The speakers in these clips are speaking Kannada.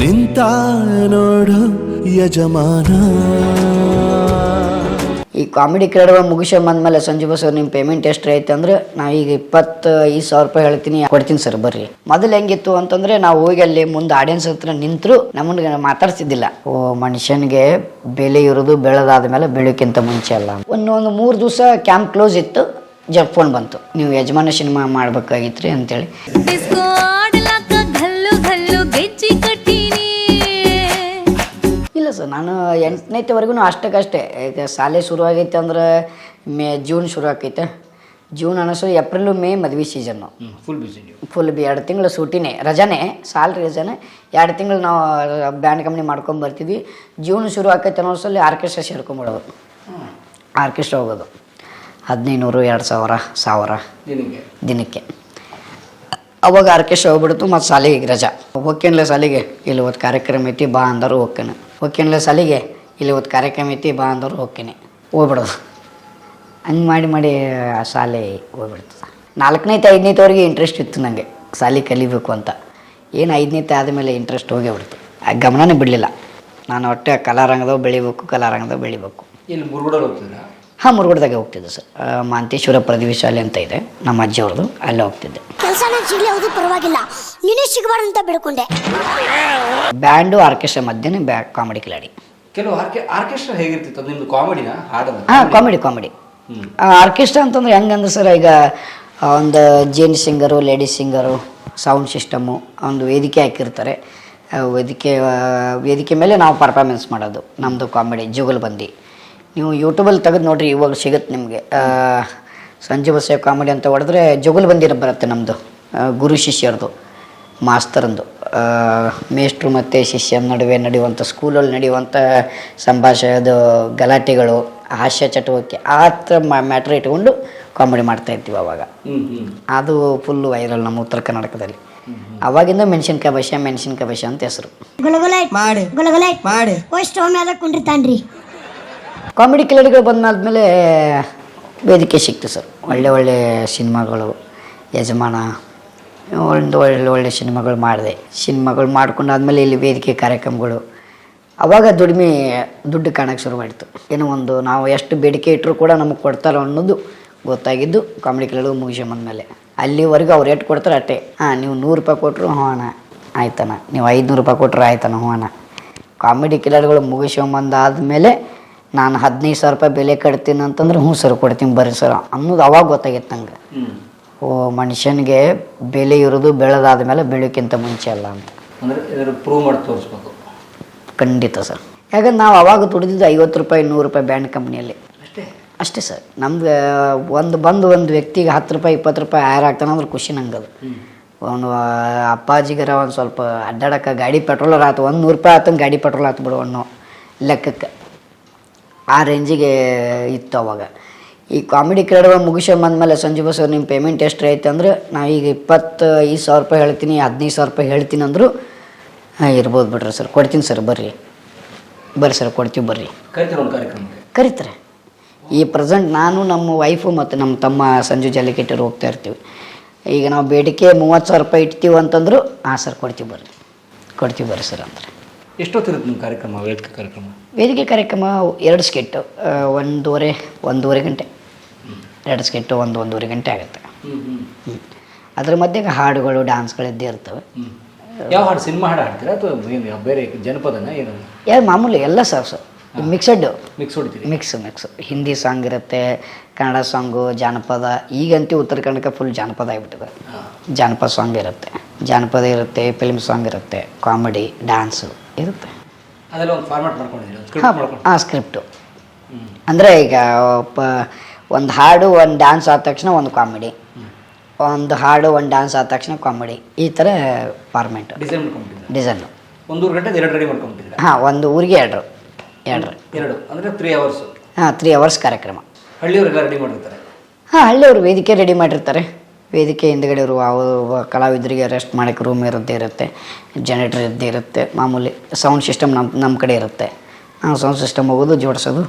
ನಿಂತ ನೋಡು ಯಜಮಾನ. ಈ ಕಾಮಿಡಿ ಕ್ರೀಡೆ ಮುಗಿಸಿ ಬಂದ್ಮೇಲೆ ಸಂಜೆ ಬಸ್ ನಿಮ್ಮ ಪೇಮೆಂಟ್ ಎಷ್ಟು ಐತೆ ಅಂದ್ರೆ ನಾವು ಈಗ ಇಪ್ಪತ್ತೈದು ಸಾವಿರ ರೂಪಾಯಿ ಹೇಳ್ತೀನಿ ಕೊಡ್ತೀನಿ ಸರ್ ಬರ್ರಿ. ಮೊದಲು ಹೆಂಗಿತ್ತು ಅಂತಂದ್ರೆ ನಾವು ಹೋಗಿ ಅಲ್ಲಿ ಮುಂದೆ ಆಡಿಯನ್ಸ್ ಹತ್ರ ನಿಂತರು ನಮ್ಮನ್ನ ಮಾತಾಡ್ಸಿದ್ದಿಲ್ಲ. ಓ ಮನುಷ್ಯನಿಗೆ ಬೆಲೆ ಇರೋದು ಬೆಳೆದಾದ ಮೇಲೆ ಬೆಳಕಿಂತ ಮುಂಚೆ ಅಲ್ಲ. ಒಂದು ಒಂದು ಮೂರು ದಿವಸ ಕ್ಯಾಂಪ್ ಕ್ಲೋಸ್ ಇತ್ತು ಜಪ್ ಫೋನ್ ಬಂತು. ನೀವು ಯಜಮಾನ ಸಿನಿಮಾ ಮಾಡ್ಬೇಕಾಗಿತ್ರಿ ಅಂತೇಳಿ. ಸರ್. ನಾನು ಎಂಟನೇತಿವರೆಗೂ ಅಷ್ಟಕ್ಕಷ್ಟೇ. ಈಗ ಶಾಲೆ ಶುರು ಆಗೈತೆ ಅಂದ್ರೆ ಮೇ ಜೂನ್ ಶುರು ಆಕೈತೆ. ಜೂನ್ ಅನ್ನಿಸೋ ಏಪ್ರಿಲು ಮೇ ಮದುವೆ ಸೀಸನ್ನು ಫುಲ್ ಬಿಸಿ ನೀವು. ಫುಲ್ ಬಿ ಎರಡು ತಿಂಗಳು ಸೂಟಿನೇ. ರಜಾನೇ ಸ್ಯಾಲ್ರಿ ರಜಾನೆ. ಎರಡು ತಿಂಗಳು ನಾವು ಬ್ಯಾಂಡ್ ಕಂಪ್ನಿ ಮಾಡ್ಕೊಂಡು ಬರ್ತೀವಿ ಜೂನ್ ಶುರು ಆಕೈತೆ ಅನ್ನೋಸಲ್ಲಿ ಸಲ ಆರ್ಕೆಸ್ಟ್ರಾ ಸೇರ್ಕೊಂಬಿಡೋದು. ಆರ್ಕೆಸ್ಟ್ರಾ ಹೋಗೋದು. ಹದಿನೈನೂರು ಎರಡು ಸಾವಿರ ಸಾವಿರ. ದಿನಕ್ಕೆ? ಅವಾಗ ಆರ್ಕೆಸ್ಟ್ರಾ ಹೋಗ್ಬಿಡ್ತು ಮತ್ತು ಶಾಲೆಗೆ ರಜಾ. ಹೋಗ್ಕೇನಲ್ಲ ಶಾಲೆಗೆ? ಇಲ್ಲಿ ಒಂದು ಕಾರ್ಯಕ್ರಮ ಐತಿ ಬಾ ಅಂದರು ಹೋಗ್ಕೇನೆ. ಹೋಗ್ಕೇನ್ಲೆ ಸಲಿಗೆ ಇಲ್ಲಿ ಒಂದು ಕಾರ್ಯಕ್ರಮ ಐತಿ, ಬಾ ಅಂದರು ಹೋಗ್ತೀನಿ. ಹೋಗ್ಬಿಡೋದು. ಹಂಗೆ ಮಾಡಿ ಮಾಡಿ ಆ ಶಾಲೆ ಹೋಗ್ಬಿಡ್ತದೆ ನಾಲ್ಕನೇತೆ ಐದನೇತವ್ರಿಗೆ ಇಂಟ್ರೆಸ್ಟ್ ಇತ್ತು ನನಗೆ ಶಾಲೆ ಕಲಿಬೇಕು ಅಂತ. ಏನು ಐದನೇತೆ ಆದಮೇಲೆ ಇಂಟ್ರೆಸ್ಟ್ ಹೋಗೇ ಬಿಡ್ತು. ಆ ಗಮನನೇ ಬಿಡಲಿಲ್ಲ. ನಾನು ಒಟ್ಟೆ ಕಲಾರಂಗದವು ಬೆಳಿಬೇಕು ಕಲಾರಂಗದವು ಬೆಳಿಬೇಕು. ಇಲ್ಲಿ ಮುರುಗೋಡಲ್ಲಿ ಹೋಗ್ತಿದ್ರಾ ಹಾಂ ಮುರುಗೋಡ್ದಾಗೆ ಹೋಗ್ತಿದ್ದೆ ಸರ್. ಮಾಂತೇಶ್ವರ ಪದವಿ ಶಾಲೆ ಅಂತ ಇದೆ. ನಮ್ಮ ಅಜ್ಜಿಯವ್ರದ್ದು. ಅಲ್ಲೇ ಹೋಗ್ತಿದ್ದೆ. ಕೆಲಸ ನಾನು ಸಿಗ್ಲಿ ಹೌದು ಪರವಾಗಿಲ್ಲ. ನೀನೇ ಸಿಗಬಾರ್ದು ಅಂತ ಬೇಡ್ಕೊಂಡೆ. ಬ್ಯಾಂಡು ಆರ್ಕೆಸ್ಟ್ರಾ ಮಧ್ಯೆ ಬ್ಯಾ ಕಾಮಿಡಿ ಕಿಲಾಡಿ. ಕೆಲವು ಆರ್ಕೆ ಆರ್ಕೆಸ್ಟ್ರಾ ಹೇಗಿರ್ತಿತ್ತು? ನಿಮ್ದು ಕಾಮಿಡಿನ? ಹಾಡೋದು? ಹಾಂ ಕಾಮಿಡಿ ಕಾಮಿಡಿ. ಆರ್ಕೆಸ್ಟ್ರಾ ಅಂತಂದ್ರೆ ಹೆಂಗಂದ್ರೆ ಸರ್ ಈಗ ಒಂದು gents singer ladies singer sound system ಒಂದು ವೇದಿಕೆ ಹಾಕಿರ್ತಾರೆ. ವೇದಿಕೆ ವೇದಿಕೆ ಮೇಲೆ ನಾವು ಪರ್ಫಾರ್ಮೆನ್ಸ್ ಮಾಡೋದು. ನಮ್ಮದು ಕಾಮಿಡಿ ಜುಗಲ್ಬಂದಿ. ನೀವು ಯೂಟ್ಯೂಬಲ್ಲಿ ತೆಗೆದು ನೋಡ್ರಿ ಇವಾಗ ಸಿಗುತ್ತೆ ನಿಮಗೆ. ಸಂಜೆ ಸೇವ್ ಕಾಮಿಡಿ ಅಂತ ಹೊಡೆದ್ರೆ ಜುಗಲ್ಬಂದಿ ಬರುತ್ತೆ ನಮ್ಮದು ಗುರು ಶಿಷ್ಯರದು ಮಾಸ್ತರಂದು. ಮೇಷ್ಟ್ರು ಮತ್ತು ಶಿಷ್ಯನ ನಡುವೆ ನಡೆಯುವಂಥ ಸ್ಕೂಲಲ್ಲಿ ನಡೆಯುವಂಥ ಸಂಭಾಷಣೆದು ಗಲಾಟೆಗಳು ಹಾಸ್ಯ ಚಟುವಟಿಕೆ ಆ ಥರ ಮ್ಯಾಟ್ರ್ ಇಟ್ಕೊಂಡು ಕಾಮಿಡಿ ಮಾಡ್ತಾ ಇರ್ತೀವಿ ಅವಾಗ. ಅದು ಫುಲ್ಲು ವೈರಲ್ ನಮ್ಮ ಉತ್ತರ ಕರ್ನಾಟಕದಲ್ಲಿ. ಅವಾಗಿಂದ ಮೆಣಸಿನ್ಕಾಯಿ ಭಾಷೆ ಮೆಣಸಿನ್ಕಾಯಿ ಭಾಷೆ ಅಂತ ಹೆಸರು. ಗುಲಗುಲೈಟ್ ಮಾಡಿ. ಗುಲಗುಲೈಟ್ ಮಾಡಿ. ಕುಂಡಿರ್ತಾನ್ರಿ. ಕಾಮಿಡಿ ಕಿಲಾಡಿಗಳು ಬಂದಾದಮೇಲೆ ವೇದಿಕೆ ಸಿಕ್ತು ಸರ್. ಒಳ್ಳೆ ಒಳ್ಳೆ ಸಿನಿಮಾಗಳು, ಯಜಮಾನ, ಒಂದು ಒಳ್ಳೆ ಒಳ್ಳೆ ಸಿನಿಮಾಗಳು ಮಾಡಿದೆ. ಸಿನಿಮಾಗಳು ಮಾಡ್ಕೊಂಡಾದ್ಮೇಲೆ ಇಲ್ಲಿ ವೇದಿಕೆ ಕಾರ್ಯಕ್ರಮಗಳು. ಅವಾಗ ದುಡಿಮೆ, ದುಡ್ಡು ಕಾಣಕ್ಕೆ ಶುರುವಾಯಿತು ಏನೋ ಒಂದು ನಾವು ಎಷ್ಟು ಬೇಡಿಕೆ ಇಟ್ಟರು ಕೂಡ ನಮಗೆ ಕೊಡ್ತಾರೆ ಅನ್ನೋದು ಗೊತ್ತಾಗಿದ್ದು ಕಾಮಿಡಿ ಕಿಲಾಡಿಗಳು ಬಂದಮೇಲೆ. ಅಲ್ಲಿವರೆಗೂ ಅವ್ರು ಎಷ್ಟು ಕೊಡ್ತಾರೆ ಅಷ್ಟೇ. ಹಾಂ, ನೀವು ನೂರು ರೂಪಾಯಿ ಕೊಟ್ಟರು ಹ್ಞೂ ಅಣ್ಣ, ಆಯ್ತಣ್ಣ. ನೀವು ಐದುನೂರು ರೂಪಾಯಿ ಕೊಟ್ಟರು ಆಯ್ತಣ್ಣ, ಹ್ಞೂ ಅಣ್ಣ. ಕಾಮಿಡಿ ಕಿಲಾಡಿಗಳು ಮುಗಿಸ್ಕೊಂಬಂದಾದ್ಮೇಲೆ ನಾನು ಹದಿನೈದು ಸಾವಿರ ರೂಪಾಯಿ ಬೆಲೆ ಕಟ್ತೀನಿ ಅಂತಂದ್ರೆ ಹ್ಞೂ ಸರ್ ಕೊಡ್ತೀನಿ ಬರ್ರಿ ಸರ್ ಅನ್ನೋದು ಅವಾಗ ಗೊತ್ತಾಗಿತ್ತು ನಂಗೆ. ಓ ಮನುಷ್ಯನಿಗೆ ಬೆಲೆ ಇರೋದು ಬೆಳೆದಾದ ಮೇಲೆ ಬೆಳೆಯೋಕ್ಕಿಂತ ಮುಂಚೆ ಅಲ್ಲ ಅಂತ. ಅಂದ್ರೆ ಪ್ರೂವ್ ಮಾಡಿ ತೋರಿಸ್ಬೇಕು. ಖಂಡಿತ ಸರ್. ಯಾಕಂದ್ರೆ ನಾವು ಅವಾಗ ದುಡಿದಿದ್ದು ಐವತ್ತು ರೂಪಾಯಿ ನೂರು ರೂಪಾಯಿ ಬ್ಯಾಂಡ್ ಕಂಪ್ನಿಯಲ್ಲಿ. ಅಷ್ಟೇ? ಅಷ್ಟೇ ಸರ್. ನಮ್ಗೆ ಒಂದು ಬಂದು ಒಂದು ವ್ಯಕ್ತಿಗೆ ಹತ್ತು ರೂಪಾಯಿ ಇಪ್ಪತ್ತು ರೂಪಾಯಿ ಆಯರ್ ಆಗ್ತಾನೆ ಅಂದ್ರೆ ಖುಷಿ ನಂಗೆ ಅದು. ಅವನು ಅಪ್ಪಾಜಿಗರ ಒಂದು ಸ್ವಲ್ಪ ಅಡ್ಡಾಡಕ್ಕೆ ಗಾಡಿ ಪೆಟ್ರೋಲರ್ ಆಯ್ತು ಒಂದು ನೂರು ರೂಪಾಯಿ ಆತಂಗೆ ಗಾಡಿ ಪೆಟ್ರೋಲ್ ಆಯ್ತು ಬಿಡು ಅನ್ನೋ ಲೆಕ್ಕಕ್ಕೆ. ಆ ರೇಂಜಿಗೆ ಇತ್ತು ಅವಾಗ. ಈ ಕಾಮಿಡಿ ಕ್ರೀಡೆಗಳು ಮುಗಿಸ್ಕೊಂಬಂದ್ಮೇಲೆ ಸಂಜು ಸರ್ ನಿಮ್ಮ ಪೇಮೆಂಟ್ ಎಷ್ಟು ಐತೆ ಅಂದ್ರೆ ನಾವು ಈಗ ಇಪ್ಪತ್ತೈದು ಸಾವಿರ ರೂಪಾಯಿ ಹೇಳ್ತೀನಿ ಹದಿನೈದು ಸಾವಿರ ರೂಪಾಯಿ ಹೇಳ್ತೀನಿ ಅಂದರು ಹಾಂ ಇರ್ಬೋದು ಬಿಡ್ರಿ ಸರ್. ಕೊಡ್ತೀನಿ ಸರ್ ಬರ್ರಿ. ಬರ್ರಿ ಸರ್ ಕೊಡ್ತೀವಿ ಬರ್ರಿ. ಕರಿತೀರ ಒಂದು ಕಾರ್ಯಕ್ರಮಕ್ಕೆ ಕರೀತಾರೆ. ಈ ಪ್ರೆಸೆಂಟ್ ನಾನು ನಮ್ಮ ವೈಫು ಮತ್ತು ನಮ್ಮ ತಮ್ಮ ಸಂಜು ಜಲ್ಲಿಕೆಟ್ಟರು ಹೋಗ್ತಾ ಇರ್ತೀವಿ. ಈಗ ನಾವು ಬೇಡಿಕೆ ಮೂವತ್ತು ಸಾವಿರ ರೂಪಾಯಿ ಇಡ್ತೀವಿ ಅಂತಂದ್ರು ಹಾಂ ಸರ್ ಕೊಡ್ತೀವಿ ಬರ್ರಿ. ಕೊಡ್ತೀವಿ ಬರ್ರಿ ಸರ್ ಅಂದ್ರೆ ಎಷ್ಟೊತ್ತಿರುತ್ತೆ ನಿಮ್ಮ ಕಾರ್ಯಕ್ರಮ ವೇದಿಕೆ ಕಾರ್ಯಕ್ರಮ? ವೇದಿಕೆ ಕಾರ್ಯಕ್ರಮ ಎರಡು ಸ್ಕೆಟ್ಟು ಒಂದೂವರೆ ಒಂದೂವರೆ ಗಂಟೆ. ಎರಡು ಸ್ಕೆಟ್ಟು ಒಂದು ಒಂದೂವರೆ ಗಂಟೆ ಆಗುತ್ತೆ. ಅದ್ರ ಮಧ್ಯೆ ಹಾಡುಗಳು ಡ್ಯಾನ್ಸ್ಗಳಿದ್ದೇ ಇರ್ತವೆ. ಯಾವ ಹಾಡು ಸಿನಿಮಾ ಹಾಡು ಹಾಡ್ತೀರಾ? ಅಥವಾ ಏನು ಬೇರೆ ಜನಪದನ ಏನು? ಯಾರು ಮಾಮೂಲಿ ಎಲ್ಲ ಸರ್ ಸರ್ ಮಿಕ್ಸಡ್ ಮಿಕ್ಸ್ ಹೊಡಿತೀವಿ ಮಿಕ್ಸ್ ಮಿಕ್ಸ್. ಹಿಂದಿ ಸಾಂಗ್ ಇರುತ್ತೆ ಕನ್ನಡ ಸಾಂಗು ಜಾನಪದ. ಈಗಂತೂ ಉತ್ತರ ಕನ್ನಡಕ್ಕೆ ಫುಲ್ ಜಾನಪದ ಆಗಿಬಿಟ್ಟಿದೆ. ಜಾನಪದ ಸಾಂಗ್ ಇರುತ್ತೆ. ಜಾನಪದ ಇರುತ್ತೆ ಫಿಲ್ಮ್ ಸಾಂಗ್ ಇರುತ್ತೆ ಕಾಮಿಡಿ ಡ್ಯಾನ್ಸು ಇರುತ್ತೆ. ಅದೆಲ್ಲ ಒಂದು ಫಾರ್ಮ್ಯಾಟ್ ಮಾಡ್ಕೊಂಡಿದ್ದೀರಿ ಒಂದು ಸ್ಕ್ರಿಪ್ಟ್ ಅಂದರೆ ಈಗ ಪ ಒಂದು ಹಾಡು ಒಂದು ಡ್ಯಾನ್ಸ್ ಆದ ತಕ್ಷಣ ಒಂದು ಕಾಮಿಡಿ ಒಂದು ಹಾಡು ಒಂದು ಡ್ಯಾನ್ಸ್ ಆದ ತಕ್ಷಣ ಕಾಮಿಡಿ ಈ ಥರ ಫಾರ್ಮೆಟ್ ಡಿಸೈನ್ ಮಾಡ್ಕೊಂಬಿಟ್ಟಿದ್ದೀರಾ ಡಿಸೈನು ಒಂದೂರು ಗಂಟೆ ಎರಡು ರೆಡಿ ಮಾಡ್ಕೊಂಬಿಟ್ಟಿದ್ದೀರಾ ಹಾಂ ಒಂದು ಊರಿಗೆ ಎರಡು. ಎರಡ್ರು ಎರಡು. ಅಂದರೆ ತ್ರೀ ಅವರ್ಸ್ ಹಾಂ ತ್ರೀ ಅವರ್ಸ್ ಕಾರ್ಯಕ್ರಮ. ಹಳ್ಳಿಯವ್ರಿಗೆ ರೆಡಿ ಮಾಡಿರ್ತಾರೆ? ಹಾಂ ಹಳ್ಳಿಯವರು ವೇದಿಕೆ ರೆಡಿ ಮಾಡಿರ್ತಾರೆ. ವೇದಿಕೆ ಹಿಂದ್ಗಡೆ ಇರುವ ಒಬ್ಬ ಕಲಾವಿದರಿಗೆ ರೆಸ್ಟ್ ಮಾಡೋಕ್ಕೆ ರೂಮ್ ಇರುತ್ತೆ ಇರುತ್ತೆ. ಜನರೇಟರ್ ಇದ್ದೇ ಇರುತ್ತೆ. ಮಾಮೂಲಿ ಸೌಂಡ್ ಸಿಸ್ಟಮ್ ನಮ್ಮ ನಮ್ಮ ಕಡೆ ಇರುತ್ತೆ. ನಾವು ಸೌಂಡ್ ಸಿಸ್ಟಮ್ ಹೋಗೋದು ಜೋಡಿಸೋದು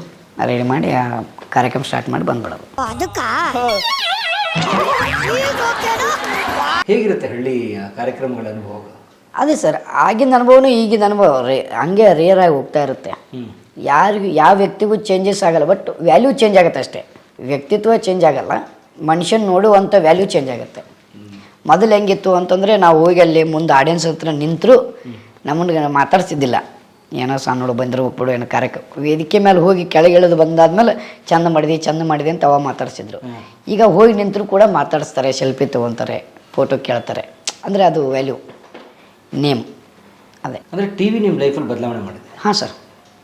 ರೆಡಿ ಮಾಡಿ ಆ ಕಾರ್ಯಕ್ರಮ ಸ್ಟಾರ್ಟ್ ಮಾಡಿ ಬಂದ್ಬಿಡೋದು. ಅದಕ್ಕ? ಹೇಗಿರುತ್ತೆ ಹಳ್ಳಿ ಆ ಕಾರ್ಯಕ್ರಮಗಳ ಅನುಭವ? ಅದೇ ಸರ್ ಆಗಿನ ಅನುಭವನೂ ಈಗಿನ ಅನುಭವ ರೇ ಹಂಗೆ ರೇರ್ ಆಗಿ ಹೋಗ್ತಾ ಇರುತ್ತೆ. ಯಾರಿಗೂ ಯಾವ ವ್ಯಕ್ತಿಗೂ ಚೇಂಜಸ್ ಆಗಲ್ಲ ಬಟ್ ವ್ಯಾಲ್ಯೂ ಚೇಂಜ್ ಆಗುತ್ತೆ ಅಷ್ಟೇ. ವ್ಯಕ್ತಿತ್ವ ಚೇಂಜ್ ಆಗಲ್ಲ. ಮನುಷ್ಯನ ನೋಡುವಂಥ ವ್ಯಾಲ್ಯೂ ಚೇಂಜ್ ಆಗುತ್ತೆ. ಮೊದಲು ಹೆಂಗಿತ್ತು ಅಂತಂದರೆ ನಾವು ಹೋಗಿ ಅಲ್ಲಿ ಮುಂದೆ ಆಡಿಯನ್ಸ್ ಹತ್ರ ನಿಂತರೂ ನಮ್ಮನ್ನ ಮಾತಾಡ್ಸಿದ್ದಿಲ್ಲ ಏನೋ ಸಣ್ಣ ಹುಡುಗ ಬಂದರು ಬಿಡು ಏನೋ ಕಾರ್ಯಕ್ರಮ ವೇದಿಕೆ ಮೇಲೆ ಹೋಗಿ ಕೆಳಗೆ ಇಳಿದು ಬಂದಾದ್ಮೇಲೆ ಚಂದ ಮಾಡಿದೆ ಚಂದ ಮಾಡಿದೆ ಅಂತ ಅವಾಗ ಮಾತಾಡ್ಸಿದ್ರು ಈಗ ಹೋಗಿ ನಿಂತರೂ ಕೂಡ ಮಾತಾಡಿಸ್ತಾರೆ ಸೆಲ್ಫಿ ತೊಗೊಂತಾರೆ ಫೋಟೋ ಕೇಳ್ತಾರೆ. ಅಂದರೆ ಅದು ವ್ಯಾಲ್ಯೂ ನೇಮ್ ಅದೇ. ಅಂದರೆ ಟಿ ವಿ ನಿಮ್ಮ ಲೈಫಲ್ಲಿ ಬದಲಾವಣೆ ಮಾಡಿದೆ. ಹಾಂ ಸರ್.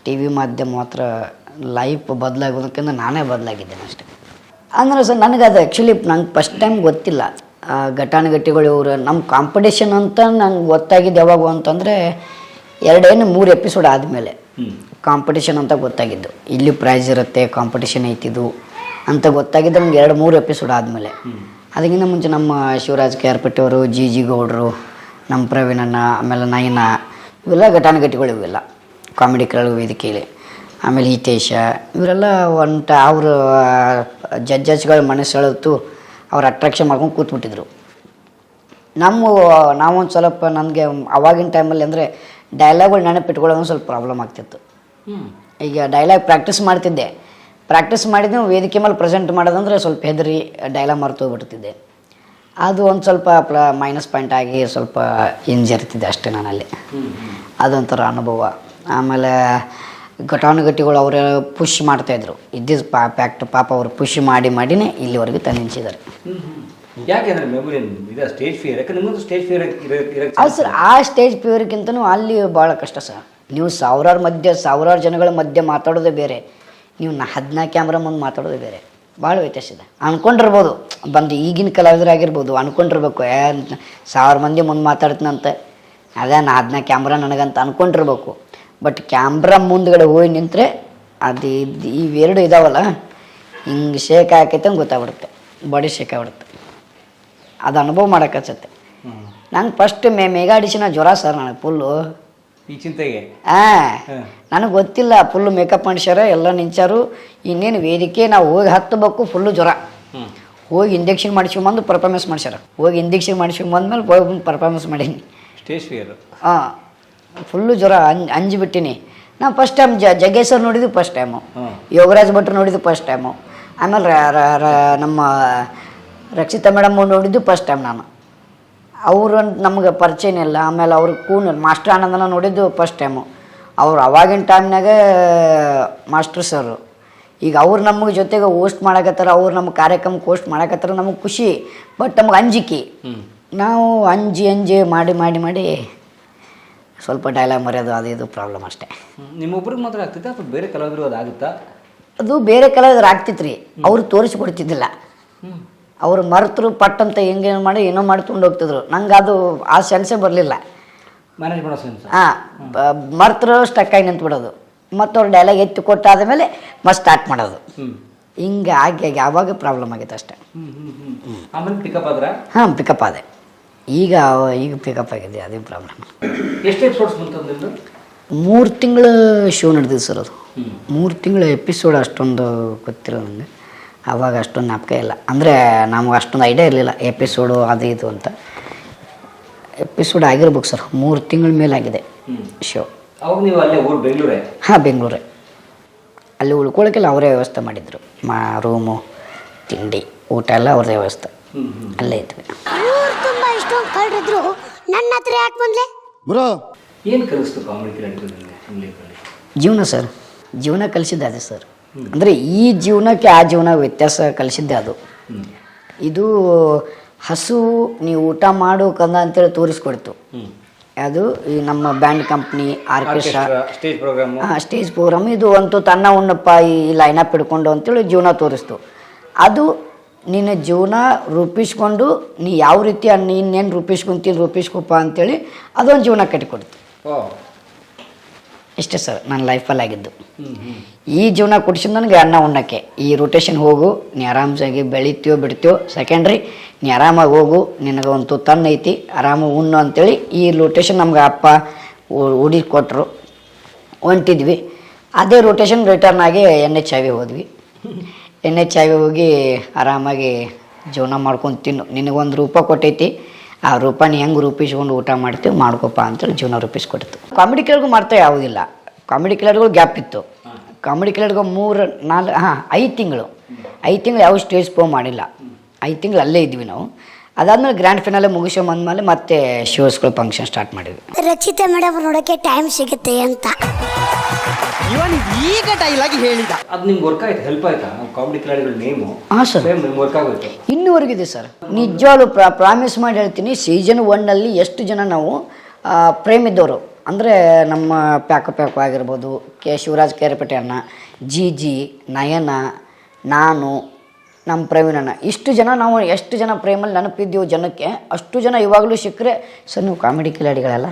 ಟಿ ವಿ ಮಾಧ್ಯಮ ಮಾತ್ರ ಲೈಫ್ ಬದಲಾಗೋದಕ್ಕಿಂತ ನಾನೇ ಬದಲಾಗಿದ್ದೇನೆ ಅಷ್ಟೇ. ಅಂದ್ರೆ ಸರ್ ನನಗೆ ಅದು ಆ್ಯಕ್ಚುಲಿ ನಂಗೆ ಫಸ್ಟ್ ಟೈಮ್ ಗೊತ್ತಿಲ್ಲ. ಘಟಾನುಘಟಿಗಳು ಇವರು ನಮ್ಮ ಕಾಂಪಿಟೇಷನ್ ಅಂತ ನಂಗೆ ಗೊತ್ತಾಗಿದ್ದು ಯಾವಾಗ ಅಂತಂದರೆ ಎರಡೇನು ಮೂರು ಎಪಿಸೋಡ್ ಆದಮೇಲೆ. ಕಾಂಪಿಟೇಷನ್ ಅಂತ ಗೊತ್ತಾಗಿದ್ದು. ಇಲ್ಲಿ ಪ್ರೈಸ್ ಇರುತ್ತೆ ಕಾಂಪಿಟೇಷನ್ ಐತಿದು ಅಂತ ಗೊತ್ತಾಗಿದ್ದು ನಮ್ಗೆ ಎರಡು ಮೂರು ಎಪಿಸೋಡ್ ಆದಮೇಲೆ. ಅದಕ್ಕಿಂತ ಮುಂಚೆ ನಮ್ಮ ಶಿವರಾಜ್ ಕೇರ್ಪಟ್ಟಿ ಅವರು ಜಿ ಜಿ ಗೌಡರು ನಮ್ಮ ಪ್ರವೀಣಣ್ಣ ಆಮೇಲೆ ನಯನ ಇವೆಲ್ಲ ಘಟಾನುಘಟಿಗಳು ಇವೆಲ್ಲ. ಕಾಮಿಡಿ ಕರಳು ವೇದಿಕೆಯಲ್ಲಿ ಆಮೇಲೆ ಹಿತೇಶ ಇವರೆಲ್ಲ ಒಂಟ ಅವರು ಜಡ್ಜಸ್ಗಳ ಮನಸ್ಸು ಸೆಳೆತು ಅವ್ರು ಅಟ್ರಾಕ್ಷನ್ ಮಾಡ್ಕೊಂಡು ಕೂತ್ಬಿಟ್ಟಿದ್ರು. ನಮ್ಮ ನಾವೊಂದು ಸ್ವಲ್ಪ ನನಗೆ ಅವಾಗಿನ ಟೈಮಲ್ಲಿ ಅಂದರೆ ಡೈಲಾಗ್ಗಳು ನೆನಪಿಟ್ಕೊಳ್ಳೋದು ಸ್ವಲ್ಪ ಪ್ರಾಬ್ಲಮ್ ಆಗ್ತಿತ್ತು. ಈಗ ಡೈಲಾಗ್ ಪ್ರಾಕ್ಟೀಸ್ ಮಾಡ್ತಿದ್ದೆ. ಪ್ರಾಕ್ಟೀಸ್ ಮಾಡಿದ್ದು ವೇದಿಕೆ ಮೇಲೆ ಪ್ರೆಸೆಂಟ್ ಮಾಡೋದಂದ್ರೆ ಸ್ವಲ್ಪ ಹೆದರಿ ಡೈಲಾಗ್ ಮರೆತು ಹೋಗ್ಬಿಡ್ತಿದ್ದೆ. ಅದು ಒಂದು ಸ್ವಲ್ಪ ಪ್ಲ ಮೈನಸ್ ಪಾಯಿಂಟ್ ಆಗಿ ಸ್ವಲ್ಪ ಇಂಜರ್ತಿದ್ದೆ ಅಷ್ಟೇ ನಾನಲ್ಲಿ. ಅದೊಂಥರ ಅನುಭವ. ಆಮೇಲೆ ಘಟಾನುಘಟಿಗಳು ಅವರ ಪುಷ್ ಮಾಡ್ತಾಯಿದ್ರು ಇದ್ದಿದ್ದು ಪಾ ಪ್ಯಾಕ್ಟ್ ಪಾಪ ಅವರು ಪುಷ್ ಮಾಡಿ ಮಾಡಿನೇ ಇಲ್ಲಿವರೆಗೂ ತಂದು ಯಾಕೆಂದ್ರೆ ಮೆಮೊರಿ ಇದು ಸ್ಟೇಜ್ ಫಿಯರ್ ಯಾಕೆ ನಿಮ್ಮದು ಸ್ಟೇಜ್ ಫಿಯರ್ ಇರಕ್ಕೆ ಅದು ಸರ್ ಆ ಸ್ಟೇಜ್ ಪ್ಯೂರ್ಗಿಂತನೂ ಅಲ್ಲಿ ಭಾಳ ಕಷ್ಟ ಸರ್ ನೀವು ಸಾವಿರಾರು ಮಧ್ಯೆ ಸಾವಿರಾರು ಜನಗಳ ಮಧ್ಯೆ ಮಾತಾಡೋದೇ ಬೇರೆ. ನೀವು ನಾ ಹದಿನಾಲ್ಕು ಕ್ಯಾಮ್ರಾ ಮುಂದೆ ಮಾತಾಡೋದೇ ಬೇರೆ. ಭಾಳ ವ್ಯತ್ಯಾಸ ಇದೆ. ಅಂದ್ಕೊಂಡಿರ್ಬೋದು ಬಂದು ಈಗಿನ ಕಲಾವಿದರಾಗಿರ್ಬೋದು ಅನ್ಕೊಂಡಿರ್ಬೇಕು. ಏ ಸಾವಿರ ಮಂದಿ ಮುಂದೆ ಮಾತಾಡ್ತೀನಂತೆ. ಅದೇ ನಾ ಹದಿನಾಲ್ಕು ಕ್ಯಾಮ್ರಾ ನನಗಂತ ಅನ್ಕೊಂಡಿರ್ಬೇಕು. ಬಟ್ ಕ್ಯಾಮ್ರಾ ಮುಂದ್ಗಡೆ ಹೋಗಿ ನಿಂತರೆ ಅದು ಇದು ಇವೆರಡು ಇದಾವಲ್ಲ ಹಿಂಗೆ ಶೇಕ್ ಹಾಕೈತೆ ಅಂತ ಗೊತ್ತಾಗ್ಬಿಡುತ್ತೆ. ಬಾಡಿ ಶೇಕ್ ಆಗ್ಬಿಡುತ್ತೆ. ಅದು ಅನುಭವ ಮಾಡೋಕ್ಕನ್ಸುತ್ತೆ ನಂಗೆ ಫಸ್ಟ್ ಮೇ ಮೇಗಾ ಆಡಿಷನ್ ಜ್ವರ ಸರ್ ನನಗೆ ಫುಲ್ಲು ಈ ಚಿಂತೆಗೆ? ಹಾಂ. ನನಗೆ ಗೊತ್ತಿಲ್ಲ ಫುಲ್ಲು ಮೇಕಪ್ ಮಾಡಿಸ್ಯಾರ ಎಲ್ಲ ನಿಂಚಾರು ಇನ್ನೇನು ವೇದಿಕೆ ನಾವು ಹೋಗಿ ಹತ್ತಬೇಕು ಫುಲ್ಲು ಜ್ವರ. ಹೋಗಿ ಇಂಜೆಕ್ಷನ್ ಮಾಡಿಸ್ಕೊಂಬಂದು ಪರ್ಫಾರ್ಮೆನ್ಸ್ ಮಾಡ್ಸ್ಯಾರ. ಹೋಗಿ ಇಂಜೆಕ್ಷನ್ ಮಾಡಿಸ್ಕೊಂಬಂದ್ಮೇಲೆ ಹೋಗಿ ಪರ್ಫಾರ್ಮೆನ್ಸ್ ಮಾಡೀನಿ. ಸ್ಟೇಜ್ ಫಿಯರ್ ಹಾಂ ಫುಲ್ಲು ಜ್ವರ ಅಂಜ್ ಅಂಜಿ ನಾವು ಫಸ್ಟ್ ಟೈಮ್ ಜ ಜಗ್ಗೇಶ್ ಸರ್ ನೋಡಿದ್ದು ಫಸ್ಟ್ ಟೈಮು. ಯೋಗರಾಜ್ ಭಟ್ರು ನೋಡಿದ್ದು ಫಸ್ಟ್ ಟೈಮು ಆಮೇಲೆ ರ- ರ- ರ- ನಮ್ಮ ರಕ್ಷಿತಾ ಮೇಡಮ್ ನೋಡಿದ್ದು ಫಸ್ಟ್ ಟೈಮ್ ನಾನು. ಅವರು ನಮ್ಗೆ ಪರಿಚಯನೇ ಇಲ್ಲ. ಆಮೇಲೆ ಅವ್ರ ಕೂನ್ ಮಾಸ್ಟರ್ ಆನಂದನ ನೋಡಿದ್ದು ಫಸ್ಟ್ ಟೈಮು ಅವ್ರು ಅವಾಗಿನ ಟೈಮ್ನಾಗ ಮಾಸ್ಟರ್ ಸರು. ಈಗ ಅವ್ರು ನಮಗೆ ಜೊತೆಗೆ ಹೋಸ್ಟ್ ಮಾಡಕತ್ತಾರ ಅವ್ರು ನಮ್ಮ ಕಾರ್ಯಕ್ರಮಕ್ಕೆ ಹೋಸ್ಟ್ ಮಾಡಕತ್ತಾರ ನಮಗೆ ಖುಷಿ ಬಟ್ ನಮ್ಗೆ ಅಂಜಿಕೆ. ನಾವು ಅಂಜಿ ಅಂಜಿ ಮಾಡಿ ಮಾಡಿ ಮಾಡಿ ಸ್ವಲ್ಪ ಡೈಲಾಗ್ ಮರೆಯೋದು ಅದು ಇದು ಪ್ರಾಬ್ಲಮ್ ಅಷ್ಟೇ. ನಿಮ್ಮೊಬ್ರಿಗೆ ಮಾತ್ರ ಆಗ್ತಿತ್ತು ಅಥವಾ ಬೇರೆ ಕಲಾವಿದರು ಅದಾಗುತ್ತಾ ಅದು ಬೇರೆ ಕಲಾವಿದ್ರು ಆಗ್ತಿತ್ತು ರೀ ಅವ್ರು ತೋರಿಸ್ಕೊಡ್ತಿದ್ದಿಲ್ಲ. ಅವರು ಮರ್ತರು ಪಟ್ಟಂತ ಹೆಂಗೇನು ಮಾಡಿ ಏನೋ ಮಾಡಿ ತೊಗೊಂಡು ಹೋಗ್ತಿದ್ರು ನಂಗೆ ಅದು ಆ ಸೆನ್ಸೇ ಬರಲಿಲ್ಲ. ಮ್ಯಾನೇಜ್ ಮಾಡೋ ಸೆನ್ಸ್ ಹಾಂ ಮರೆತರು ಸ್ಟಕ್ ಆಗಿ ನಿಂತ್ಬಿಡೋದು. ಮತ್ತು ಅವ್ರು ಡೈಲಾಗ್ ಎತ್ತಿ ಕೊಟ್ಟಾದ ಮೇಲೆ ಮತ್ತೆ ಸ್ಟಾರ್ಟ್ ಮಾಡೋದು. ಹಿಂಗೆ ಆಗಿ ಆಗಿ ಆವಾಗ ಪ್ರಾಬ್ಲಮ್ ಆಗಿತ್ತು ಅಷ್ಟೇ. ಆಮೇಲೆ ಪಿಕಪ್ ಆದ್ರೆ? ಹಾಂ ಪಿಕಪ್ ಆದೆ. ಈಗ ಈಗ ಪಿಕಪ್ ಆಗಿದೆ ಅದೇ ಪ್ರಾಬ್ಲಮ್ ಎಷ್ಟು ಎಪಿಸೋಡ್ಸ್ ಬಂತು ಮೂರು ತಿಂಗಳು ಶೋ ನಡೆದಿದೆ ಸರ್ ಅದು. ಮೂರು ತಿಂಗಳು ಎಪಿಸೋಡ್ ಅಷ್ಟೊಂದು ಗೊತ್ತಿಲ್ಲ ನನಗೆ ಆವಾಗ ಅಷ್ಟೊಂದು ನಾಪಕ ಇಲ್ಲ. ಅಂದರೆ ನಮ್ಗೆ ಅಷ್ಟೊಂದು ಐಡಿಯಾ ಇರಲಿಲ್ಲ ಎಪಿಸೋಡು ಅದು ಇದು ಅಂತ. ಎಪಿಸೋಡ್ ಆಗಿರ್ಬೇಕು ಸರ್ ಮೂರು ತಿಂಗಳ ಮೇಲೆ ಆಗಿದೆ ಶೋ ಅವಾಗ ನೀವು ಅಲ್ಲೇ ಊರು ಬೆಂಗಳೂರೇ? ಹಾಂ ಬೆಂಗಳೂರೇ. ಅಲ್ಲಿ ಉಳ್ಕೊಳಕ್ಕೆಲ್ಲ ಅವರೇ ವ್ಯವಸ್ಥೆ ಮಾಡಿದರು. ಮಾ ರೂಮು ತಿಂಡಿ ಊಟ ಎಲ್ಲ ಅವ್ರದ್ದೇ ವ್ಯವಸ್ಥೆ. ಅಲ್ಲೇ ಇದ್ವಿ. ಕಳ್ರಿದ್ರು ನನ್ನ ಹತ್ರ ಯಾಕೆ ಬಂದ್ಲೆ? ಬ್ರೋ. ಏನು ಕಲಿಸ್ತು ಕಾಮಿಡಿ ಕ್ರಿಯೇಟರ್ ನಿಮಗೆ ನಿಮ್ಮ ಜೀವನ ಸರ್ ಜೀವನ ಕಲಿಸಿದ್ದೆ ಅದೇ ಸರ್. ಅಂದರೆ ಈ ಜೀವನಕ್ಕೆ ಆ ಜೀವನ ವ್ಯತ್ಯಾಸ ಕಲಿಸಿದ್ದೆ ಅದು. ಇದು ಹಸು ನೀವು ಊಟ ಮಾಡು ಕಂದ ಅಂತೇಳಿ ತೋರಿಸ್ಕೊಡ್ತು. ಅದು ಈ ನಮ್ಮ band company orchestra stage programme ಹಾಂ ಸ್ಟೇಜ್ ಪ್ರೋಗ್ರಾಮ್ ಇದು ಅಂತೂ ತನ್ನ ಉಣ್ಣಪ್ಪ ಈ ಲೈನಪ್ ಹಿಡ್ಕೊಂಡು ಅಂತೇಳಿ ಜೀವನ ತೋರಿಸ್ತು. ಅದು ನಿನ್ನ ಜೀವನ ರೂಪಿಸ್ಕೊಂಡು ನೀ ಯಾವ ರೀತಿ ನೀನ್ನೇನು ರೂಪಿಸ್ಕೊಂತೀನಿ ರೂಪಿಸ್ಕೊಪ್ಪ ಅಂತೇಳಿ ಅದೊಂದು ಜೀವನ ಕಟ್ಟಿಕೊಡ್ತು. ಓ ಇಷ್ಟೇ ಸರ್ ನನ್ನ ಲೈಫಲ್ಲಿ ಆಗಿದ್ದು. ಈ ಜೀವನ ಕೊಡಿಸಿದ ನನಗೆ ಅನ್ನ ಉಣ್ಣಕ್ಕೆ. ಈ ರೊಟೇಷನ್ ಹೋಗು ನೀ ಆರಾಮ್ಸಾಗಿ ಬೆಳಿತೀಯೋ ಬಿಡ್ತೀಯೋ ಸೆಕೆಂಡ್ರಿ ನೀ ಆರಾಮಾಗಿ ಹೋಗು ನಿನಗೆ ಒಂದು ತನ್ನ ಐತಿ ಆರಾಮಾಗಿ ಉಣ್ಣು ಅಂತೇಳಿ ಈ ರೊಟೇಷನ್ ನಮ್ಗೆ ಅಪ್ಪ ಉಡಿ ಕೊಟ್ಟರು ಹೊಂಟಿದ್ವಿ. ಅದೇ ರೊಟೇಷನ್ ರಿಟರ್ನ್ ಆಗಿ ಎನ್ ಎಚ್ ಐ ವಿ ಹೋದ್ವಿ. ಎಚ್ ಐ ಹೋಗಿ ಆರಾಮಾಗಿ ಜೀವನ ಮಾಡ್ಕೊಂಡು ತಿನ್ನು. ನಿನಗೊಂದು ರೂಪ ಕೊಟ್ಟೈತಿ, ಆ ರೂಪಾಯಿ ಹೆಂಗೆ ರೂಪಿಸ್ಕೊಂಡು ಊಟ ಮಾಡ್ತೀವಿ ಮಾಡ್ಕೊಪ್ಪ ಅಂತೇಳಿ ಜೀವನ ರೂಪಿಸ್ಕೊಡ್ತು. ಕಾಮಿಡಿ ಕಿಲರ್ಗೂ ಮಾಡ್ತಾ ಯಾವುದಿಲ್ಲ. ಕಾಮಿಡಿ ಕಿಲರ್ಗಳು ಗ್ಯಾಪ್ ಇತ್ತು. ಕಾಮಿಡಿ ಕಿಲರ್ಗೂ ಮೂರು ನಾಲ್ಕು ಹಾಂ, ಐದು ತಿಂಗಳು. ಐದು ತಿಂಗಳು ಯಾವ ಸ್ಟೇಜ್ ಪೋ ಮಾಡಿಲ್ಲ. ಐದು ತಿಂಗಳು ಅಲ್ಲೇ ಇದ್ವಿ ನಾವು. ಅದಾದ್ಮೇಲೆ ಗ್ರ್ಯಾಂಡ್ ಫಿನಲ್ಲೇ ಮುಗಿಸೋ ಬಂದ್ಮೇಲೆ ಮತ್ತೆ ಶೋಸ್ಗಳು ಫಂಕ್ಷನ್ ಸ್ಟಾರ್ಟ್ ಮಾಡಿದ್ವಿ. ರಚಿತಾ ಮೇಡಮ್ ನೋಡಕ್ಕೆ ಟೈಮ್ ಸಿಗುತ್ತೆ ಅಂತ. ಇವನ್ ಈಗ ಡೈಲಾಗ್ ಹೇಳಿದ. ಅದು ನಿಮ್ಗೆ ವರ್ಕ್ ಆಯ್ತು? ಹೆಲ್ಪ್ ಆಯ್ತಾ? ಕಾಮಿಡಿ ಕಿಲಾಡಿಗಳ ನೇಮು ಹಾಂ ಸರ್ ಸೇಮ್ ನಿಮ್ಗೆ ವರ್ಕ್ ಆಗುತ್ತೆ ಇನ್ನೂವರೆಗಿದೆ ಸರ್ ನಿಜವಾಗ್ಲೂ ಪ್ರಾ ಪ್ರಾಮಿಸ್ ಮಾಡಿ ಹೇಳ್ತೀನಿ ಸೀಸನ್ ಒನ್ನಲ್ಲಿ ಎಷ್ಟು ಜನ ನಾವು ಆ, ಪ್ರೇಮ್ ಇದ್ದವರು. ಅಂದರೆ ನಮ್ಮ ಪ್ಯಾಕ ಪ್ಯಾಕು ಆಗಿರ್ಬೋದು ಕೆ ಶಿವರಾಜ್ ಕೇರಪೇಟೆ ಅಣ್ಣ ಜಿ ಜಿ ನಯನ ನಾನು ನಮ್ಮ ಪ್ರವೀಣನ ಇಷ್ಟು ಜನ ನಾವು, ಎಷ್ಟು ಜನ ಪ್ರೇಮಲ್ಲಿ ನೆನಪಿದ್ದೀವಿ ಜನಕ್ಕೆ, ಅಷ್ಟು ಜನ ಇವಾಗಲೂ ಸಿಕ್ಕರೆ, ಸರ್, ನೀವು ಕಾಮಿಡಿ ಕಿಲಾಡಿಗಳಲ್ಲ?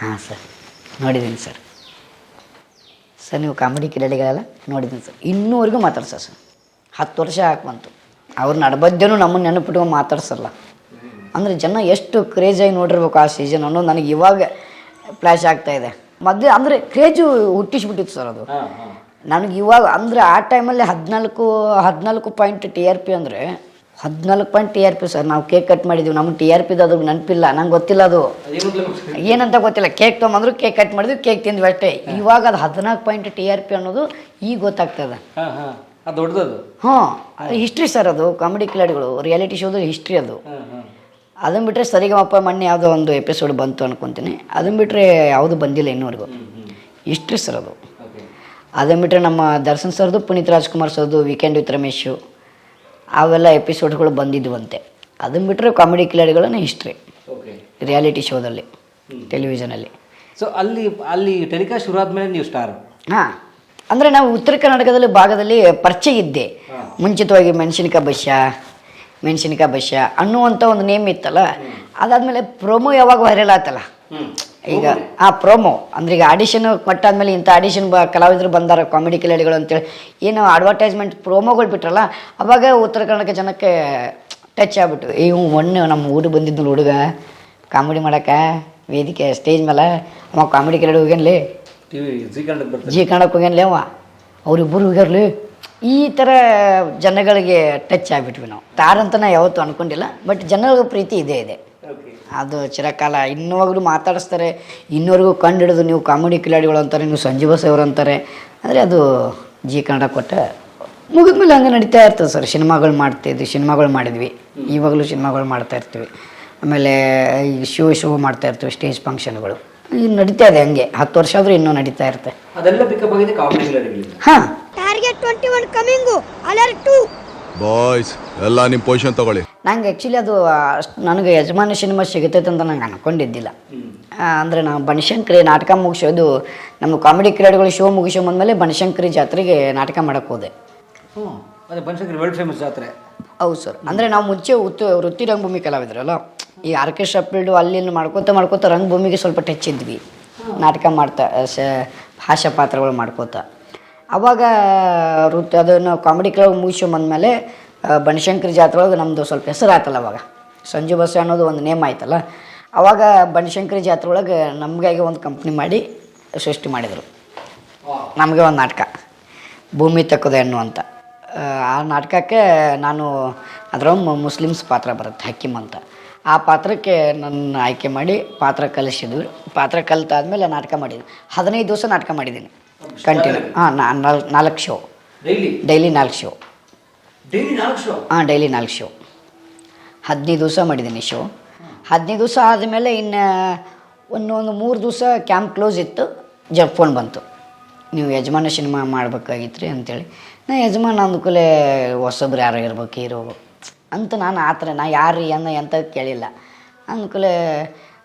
ಹಾಂ, ಸರ್. ನೋಡಿದ್ದೀನಿ, ಸರ್. ಸರ್, ನೀವು ಕಾಮಿಡಿ ಕಿಲಾಡಿಗಳಲ್ಲ? ನೋಡಿದ್ದೀನಿ, ಸರ್. ಇನ್ನೂವರೆಗೂ ಮಾತಾಡ್ಸ ಸರ್. ಹತ್ತು ವರ್ಷ ಹಾಕಿ ಬಂತು. ಅವ್ರ ನಡಬದ್ದೆನೂ ನಮ್ಮನ್ನು ನೆನಪಿಟ್ಕೊಂಡು ಮಾತಾಡ್ಸಲ್ಲ. ಅಂದರೆ ಜನ ಎಷ್ಟು ಕ್ರೇಜಾಗಿ ನೋಡಿರ್ಬೇಕು ಆ ಸೀಸನ್ ಅನ್ನೋದು ನನಗೆ ಇವಾಗ ಫ್ಲ್ಯಾಶ್ ಆಗ್ತಾ ಇದೆ. ಮೊದಲೇ ಅಂದರೆ ಕ್ರೇಜು ಹುಟ್ಟಿಸ್ಬಿಟ್ಟಿತ್ತು, ಸರ್ ಅದು. ನನಗೆ ಇವಾಗ ಅಂದರೆ ಆ ಟೈಮಲ್ಲಿ ಹದಿನಾಲ್ಕು ಹದಿನಾಲ್ಕು ಪಾಯಿಂಟ್ ಟಿ ಆರ್ ಪಿ ಅಂದರೆ ಹದಿನಾಲ್ಕು point T R P sir ನಾವು ಕೇಕ್ ಕಟ್ ಮಾಡಿದ್ದೀವಿ ನಮ್ಗೆ ಟಿ ಆರ್ ಪಿದು ಅದು ನೆನಪಿಲ್ಲ. ನಂಗೆ ಗೊತ್ತಿಲ್ಲ ಅದು. ಏನಂತ ಗೊತ್ತಿಲ್ಲ. ಕೇಕ್ ತೊಗೊಂಬಂದ್ರು ಕೇಕ್ ಕಟ್ ಮಾಡಿದ್ವಿ ಕೇಕ್ ತಿಂದ್ವಿ ಅಷ್ಟೇ. ಇವಾಗ ಅದು ಹದಿನಾಲ್ಕು ಪಾಯಿಂಟ್ ಟಿ ಆರ್ ಪಿ ಅನ್ನೋದು ಈಗ ಗೊತ್ತಾಗ್ತದೆ. ದೊಡ್ಡದದು. ಹಾಂ ಹಿಸ್ಟ್ರಿ ಸರ್ ಅದು ಕಾಮಿಡಿ ಕಿಲಾಡಿಗಳು ರಿಯಾಲಿಟಿ ಶೋದು ಹಿಸ್ಟ್ರಿ ಅದು. ಅದನ್ನು ಬಿಟ್ಟರೆ ಸರಿಗಮಪ್ಪ ಮೊನ್ನೆ ಯಾವುದೋ ಒಂದು ಎಪಿಸೋಡ್ ಬಂತು ಅನ್ಕೊತೀನಿ. ಅದನ್ನ ಬಿಟ್ಟರೆ ಯಾವುದು ಬಂದಿಲ್ಲ ಇನ್ನೂವರೆಗೂ. ಹಿಸ್ಟ್ರಿ ಸರ್ ಅದು. ಅದನ್ನ ಬಿಟ್ಟರೆ ನಮ್ಮ ದರ್ಶನ್ ಸರ್ದು ಪುನೀತ್ ರಾಜ್ಕುಮಾರ್ ಸರ್ದು ವೀಕೆಂಡ್ ವಿತ್ ರಮೇಶು ಅವೆಲ್ಲ ಎಪಿಸೋಡ್ಗಳು ಬಂದಿದ್ವಂತೆ. ಅದನ್ನು ಬಿಟ್ಟರೆ ಕಾಮಿಡಿ ಕಿಲಾಡಿಗಳನ್ನ ಹಿಸ್ಟ್ರಿ ರಿಯಾಲಿಟಿ ಶೋದಲ್ಲಿ ಟೆಲಿವಿಷನಲ್ಲಿ ಸೊ ಅಲ್ಲಿ. ಅಲ್ಲಿ ಟೆಲಿಕಾಸ್ಟ್ ಶುರು ಆದಮೇಲೆ ನೀವು ಸ್ಟಾರ್ ಹಾಂ. ಅಂದರೆ ನಾವು ಉತ್ತರ ಕರ್ನಾಟಕದಲ್ಲಿ ಭಾಗದಲ್ಲಿ ಪರಿಚಯ ಇದ್ದೆ. ಮುಂಚಿತವಾಗಿ ಮೆಣಸಿನಕಾಯಿ ಬಸ್ಯ ಮೆಣಸಿನಕಾಯಿ ಬಸ್ಯ ಅನ್ನುವಂಥ ಒಂದು ನೇಮ್ ಇತ್ತಲ್ಲ ಅದಾದಮೇಲೆ ಪ್ರೊಮೋ ಯಾವಾಗ ವೈರಲ್ ಆತಲ್ಲ? ಈಗ ಆ ಪ್ರೊಮೋ ಅಂದ್ರೆ ಈಗ ಆಡಿಷನ್ ಕೊಟ್ಟಾದ್ಮೇಲೆ ಇಂಥ ಆಡಿಷನ್ ಬ ಕಲಾವಿದರು ಬಂದಾರ ಕಾಮಿಡಿ ಕಿಲಾಡಿಗಳು ಅಂತೇಳಿ. ಏನು ಅಡ್ವರ್ಟೈಸ್ಮೆಂಟ್ ಪ್ರೋಮೋಗಳು ಬಿಟ್ರಲ್ಲ ಅವಾಗ ಉತ್ತರ ಕನ್ನಡಕ್ಕೆ ಜನಕ್ಕೆ ಟಚ್ ಆಗ್ಬಿಟ್ಟು ಇವ್ ಮೊನ್ನೆ ನಮ್ಮ ಊರು ಬಂದಿದ್ದು ಹುಡುಗ. ಕಾಮಿಡಿ ಮಾಡಕ್ಕೆ ವೇದಿಕೆ ಸ್ಟೇಜ್ ಮೇಲೆ ಅವ ಕಾಮಿಡಿ ಕಿಲಾಡಿ ಹೋಗ್ಯಾನ್ಲಿ. ಜಿ ಕನ್ನಡಕ್ಕೆ ಹೋಗ್ಯಾನ್ಲಿ ಅವ. ಅವ್ರಿಬ್ಬರು ಹೋಗ್ಯಾರ್ಲಿ. ಈ ಥರ ಜನಗಳಿಗೆ ಟಚ್ ಆಗಿಬಿಟ್ವಿ ನಾವು. ತಾರಂತ ನಾ ಯಾವತ್ತೂ ಅಂದ್ಕೊಂಡಿಲ್ಲ ಬಟ್ ಜನಗಳ ಪ್ರೀತಿ ಇದೇ ಇದೆ. ಅದು ಚಿರಕಾಲ. ಇನ್ನುವಾಗಲೂ ಮಾತಾಡಿಸ್ತಾರೆ ಇನ್ನೋರಿಗೂ ಕಂಡು ಹಿಡಿದು ನೀವು ಕಾಮಿಡಿ ಕಿಲಾಡಿಗಳು ಅಂತಾರೆ ನೀವು ಸಂಜೀವ ಅವರು ಅಂತಾರೆ. ಆದರೆ ಅದು ಜಿ ಕನ್ನಡ ಕೊಟ್ಟ ಮುಗಿದ್ಮೇಲೆ ಹಂಗೆ ನಡೀತಾ ಇರ್ತದೆ ಸರ್. ಸಿನಿಮಾಗಳು ಮಾಡ್ತಾಯಿದ್ವಿ ಸಿನಿಮಾಗಳು ಮಾಡಿದ್ವಿ. ಇವಾಗಲೂ ಸಿನಿಮಾಗಳು ಮಾಡ್ತಾ ಇರ್ತೀವಿ. ಆಮೇಲೆ ಈ ಶೋ ಶೋ ಮಾಡ್ತಾ ಇರ್ತೀವಿ ಸ್ಟೇಜ್ ಫಂಕ್ಷನ್ಗಳು. ಈಗ ನಡೀತಾ ಇದೆ ಹಂಗೆ. ಹತ್ತು ವರ್ಷ ಆದರೂ ಇನ್ನೂ ನಡೀತಾ ಇರುತ್ತೆ. ಅದೆಲ್ಲ ಪಿಕಪ್ ಆಗಿದೆ ಕಾಮಿಡಿ ಕಿಲಾಡಿಗಳಿಂದ ಹಾಂ. Target twenty one coming alert to boys ಎಲ್ಲ ನಿಮ್ಮ ಪೊಸಿಷನ್ ತಗೊಳ್ಳಿ. ನಂಗೆ ಆ್ಯಕ್ಚುಲಿ ಅದು ಅಷ್ಟು ನನಗೆ ಯಜಮಾನ ಸಿನಿಮಾ ಸಿಗುತ್ತೈತೆ ಅಂತ ನಂಗೆ ಅನ್ಕೊಂಡಿದ್ದಿಲ್ಲ. ಅಂದರೆ ನಾವು ಬನಶಂಕರಿ ನಾಟಕ ಮುಗಿಸೋದು ನಮ್ಮ ಕಾಮಿಡಿ ಕ್ರೀಡೆಗಳು ಶೋ ಮುಗಿಸೋ ಬಂದಮೇಲೆ ಬನಶಂಕರಿ ಜಾತ್ರೆಗೆ ನಾಟಕ ಮಾಡೋಕ್ಕೆ ಹೋದೆ. ಹ್ಞೂ ಅದೇ ಬನಶಂಕರಿ ವರ್ಲ್ಡ್ ಫೇಮಸ್ ಜಾತ್ರೆ. ಹೌದು ಸರ್. ಅಂದರೆ ನಾವು ಮುಂಚೆ ಉತ್ತ ವೃತ್ತಿ ರಂಗಭೂಮಿ ಕಲಾವಿದ್ರಲ್ಲ ಈ ಆರ್ಕೆಸ್ಟ್ರಾ ಫೀಲ್ಡು ಅಲ್ಲಿ ಮಾಡ್ಕೋತ ಮಾಡ್ಕೋತ ರಂಗಭೂಮಿಗೆ ಸ್ವಲ್ಪ ಟಚ್ ಇದ್ವಿ. ನಾಟಕ ಮಾಡ್ತಾ ಸ ಭಾಷಾ ಪಾತ್ರಗಳು ಮಾಡ್ಕೋತ. ಅವಾಗ ವೃತ್ತಿ ಅದನ್ನು ಕಾಮಿಡಿ ಕ್ಲಬ್ ಮುಗಿಸ್ಕೊಂಬಂದ್ಮೇಲೆ ಬನಶಂಕರಿ ಜಾತ್ರೆ ಒಳಗೆ ನಮ್ಮದು ಸ್ವಲ್ಪ ಹೆಸರು ಆಯ್ತಲ್ಲ ಅವಾಗ. ಸಂಜು ಬಸವ ಅನ್ನೋದು ಒಂದು ನೇಮ್ ಆಯ್ತಲ್ಲ. ಅವಾಗ ಬನಶಂಕರಿ ಜಾತ್ರೆ ಒಳಗೆ ನಮಗಾಗಿ ಒಂದು ಕಂಪ್ನಿ ಮಾಡಿ ಸೃಷ್ಟಿ ಮಾಡಿದರು. ನಮಗೆ ಒಂದು ನಾಟಕ ಭೂಮಿ ತಕ್ಕದೆ ಹೆಣ್ಣು ಅಂತ ಆ, ನಾಟಕಕ್ಕೆ ನಾನು ಅದರ ಮುಸ್ಲಿಮ್ಸ್ ಪಾತ್ರ ಬರುತ್ತೆ ಹಕ್ಕಿಮ್ ಅಂತ. ಆ ಪಾತ್ರಕ್ಕೆ ನನ್ನ ಆಯ್ಕೆ ಮಾಡಿ ಪಾತ್ರ ಕಲಿಸಿದ್ವಿ ಪಾತ್ರ ಕಲಿತಾದ್ಮೇಲೆ ನಾಟಕ ಮಾಡಿದ್ವಿ ಹದಿನೈದು ದಿವಸ ನಾಟಕ ಮಾಡಿದ್ದೀನಿ. ಕಂಟಿನ್ಯೂ ಹಾಂ ನಾಲ್ಕು ನಾಲ್ಕು ಶೋ ಡೈಲಿ ನಾಲ್ಕು ಶೋ ಹಾಂ, ಡೈಲಿ ನಾಲ್ಕು ಶೋ ಹದಿನೈದು ದಿವಸ ಮಾಡಿದ್ದೀನಿ ಶೋ ಹದಿನೈದು ದಿವಸ ಆದಮೇಲೆ ಇನ್ನು ಒಂದೊಂದು ಮೂರು ದಿವಸ ಕ್ಯಾಂಪ್ ಕ್ಲೋಸ್ ಇತ್ತು. ಜ ಫೋನ್ ಬಂತು. ನೀವು ಯಜಮಾನ ಸಿನಿಮಾ ಮಾಡ್ಬೇಕಾಗಿತ್ತು ರೀ ಅಂತೇಳಿ. ನಾ ಯಜಮಾನ ಅಂದ್ಕೂಲೆ ಹೊಸಬ್ರು ಯಾರೋ ಇರ್ಬೇಕು, ಹೀರೋ. ಅಂತ ನಾನು ಆ ಥರ ನಾ ಯಾರು ಅನ್ನೋ ಎಂತ ಕೇಳಿಲ್ಲ. ಅಂದ್ಕೂಲೆ,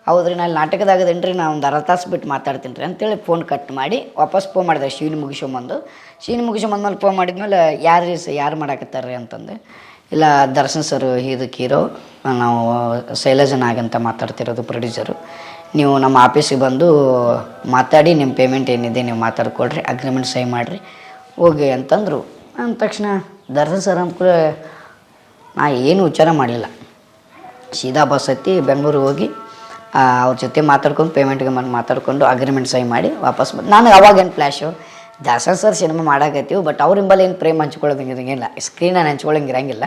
ಹೌದ್ರಿ ನಾನು ನಾಟಕದಾಗದೇನು ರೀ ನಾ ಒಂದು ಅರ್ಧ ತಾಸು ಬಿಟ್ಟು ಮಾತಾಡ್ತೀನಿ ರೀ ಅಂತೇಳಿ ಫೋನ್ ಕಟ್ ಮಾಡಿ ವಾಪಸ್ ಫೋನ್ ಮಾಡಿದೆ ಶೀನ್ ಮುಗಿಸ್ಕೊಂಬಂದು ಶೀನ್ ಮೇಲೆ ಫೋನ್ ಮಾಡಿದ್ಮೇಲೆ ಯಾರು ರೀ ಯಾರು ಮಾಡಾಕತ್ತಾರ್ರಿ ಅಂತಂದೆ. ಇಲ್ಲ, ದರ್ಶನ್ ಸರ್, ಇದಕ್ಕೆ ಹೀರೋ, ನಾವು ಶೈಲಜ ಆಗಂತ ಮಾತಾಡ್ತಿರೋದು ಪ್ರೊಡ್ಯೂಸರು ನೀವು ನಮ್ಮ ಆಫೀಸಿಗೆ ಬಂದು ಮಾತಾಡಿ ನಿಮ್ಮ ಪೇಮೆಂಟ್ ಏನಿದೆ ನೀವು ಮಾತಾಡ್ಕೊಡ್ರಿ ಅಗ್ರಿಮೆಂಟ್ ಸೈ ಮಾಡಿರಿ. ಹೋಗಿ ಅಂತಂದರು. ಅಂದ ತಕ್ಷಣ ದರ್ಶನ್ ಸರ್ ಅಂತ ನಾ ಏನು ವಿಚಾರ ಮಾಡಲಿಲ್ಲ. ಸೀದಾ ಬಸ್ ಹತ್ತಿ ಬೆಂಗಳೂರಿಗೆ ಹೋಗಿ ಅವ್ರ ಜೊತೆ ಮಾತಾಡ್ಕೊಂಡು ಪೇಮೆಂಟ್ಗೆ ಮಾತಾಡ್ಕೊಂಡು ಅಗ್ರಿಮೆಂಟ್ ಸೈ ಮಾಡಿ ವಾಪಸ್ ನಾನು ಅವಾಗೇನು ಫ್ಲ್ಯಾಶು ದಾಸ ಸರ್ ಸಿನಿಮಾ ಮಾಡಾಕತ್ತೀವಿ ಬಟ್ ಅವ್ರ ಹಿಂಬಲ್ಲಿ ಏನು ಪ್ರೇಮ್ ಹಂಚ್ಕೊಳ್ಳೋದಂಗಿರಂಗಿಲ್ಲ ಸ್ಕ್ರೀನನ್ನು ಹಂಚ್ಕೊಳ್ಳೋಂಗಿರಂಗಿಲ್ಲ